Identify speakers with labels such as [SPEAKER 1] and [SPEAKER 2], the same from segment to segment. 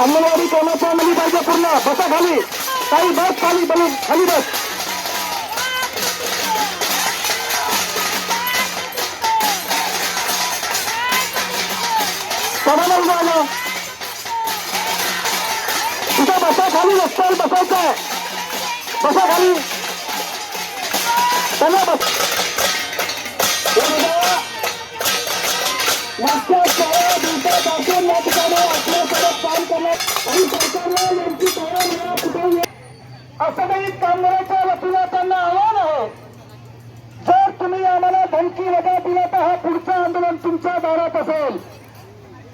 [SPEAKER 1] अंगणवाडी कामाच्या मुली पाहिजे पूर्ण बसा खाली. काही बस खाली बनून खाली बस. कोणाला उभं आलं तिथं बसा खाली रस्त्यावर बसायचं आहे. बसा खाली. चला बस. हे बघा, मागच्या चार दिवसापासून या ठिकाणी आणि सरकारला यांची तयार कुठे असं काही कामगाराच्या वतीनं त्यांना आव्हान आहे. जर तुम्ही आम्हाला धमकी वजा दिला तर हा पुढचं आंदोलन तुमच्या दारात असेल.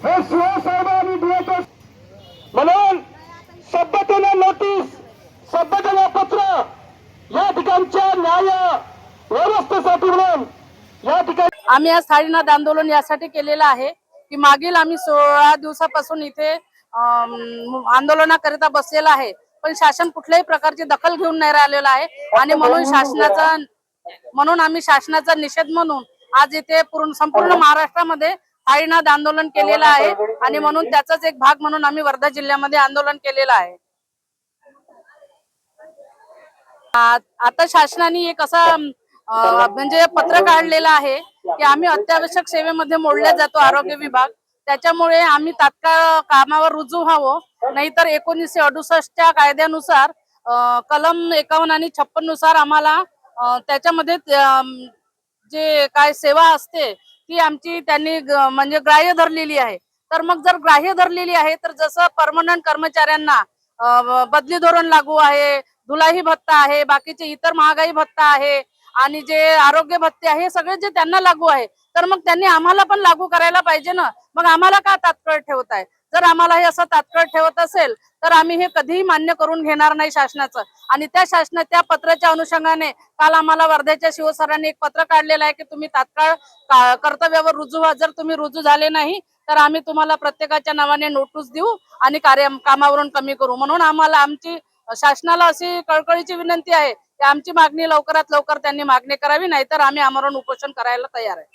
[SPEAKER 1] हे शिवसाहेब आणि डीएचएस म्हणून सभ्यतेने नोटीस सभ्यतेने पत्र या ठिकाणच्या न्याय व्यवस्थेसाठी म्हणून या ठिकाणी
[SPEAKER 2] आम्ही आज साडीनाथ आंदोलन यासाठी केलेलं आहे. की मागील आम्ही सोळा दिवसापासून इथे आंदोलनाकरिता बसलेला आहे. पण शासन कुठल्याही प्रकारची दखल घेऊन नाही राहिलेलं आहे. आणि म्हणून शासनाचा म्हणून आम्ही शासनाचा निषेध म्हणून आज इथे पूर्ण संपूर्ण महाराष्ट्रामध्ये आईनाद आंदोलन केलेलं आहे. आणि म्हणून त्याचाच एक भाग म्हणून आम्ही वर्धा जिल्ह्यामध्ये आंदोलन केलेलं आहे. आता शासनाने एक असा म्हणजे पत्र काढलेलं आहे की आम्ही अत्यावश्यक सेवेमध्ये मोडल्या जातो आरोग्य विभाग. त्याच्यामुळे आम्ही तात्काळ कामावर रुजू व्हावं. नाहीतर एकोणीसशे अडुसष्टच्या कायद्यानुसार कलम एकावन्न आणि छप्पननुसार आम्हाला त्याच्यामध्ये जे काय सेवा असते ती आमची त्यांनी म्हणजे ग्राह्य धरलेली आहे. तर मग जर ग्राह्य धरलेली आहे तर जसं परमनंट कर्मचाऱ्यांना बदली धोरण लागू आहे धुलाही भत्ता आहे बाकीचे इतर महागाई भत्ता आहे आणि जे आरोग्य भत्ते आहे हे सगळे जे त्यांना लागू आहे तर मग त्यांनी आम्हाला पण लागू करायला पाहिजे ना? मग आम्हाला का तात्काळ ठेवत आहे? जर आम्हाला हे असं तात्काळ ठेवत असेल तर आम्ही हे कधीही मान्य करून घेणार नाही शासनाचं. आणि त्या शासना त्या पत्राच्या अनुषंगाने काल आम्हाला वर्ध्याच्या शिवसरांनी एक पत्र काढलेलं आहे की तुम्ही तात्काळ कर्तव्यावर रुजू व्हा. जर तुम्ही रुजू झाले नाही तर आम्ही तुम्हाला प्रत्येकाच्या नावाने नोटीस देऊ आणि कार्य कामावरून कमी करू. म्हणून आम्हाला आमची शासनाला अशी कळकळीची विनंती आहे की आमची मागणी लवकरात लवकर त्यांनी मागणी करावी नाहीतर आम्ही आमरण उपोषण करायला तयार आहे.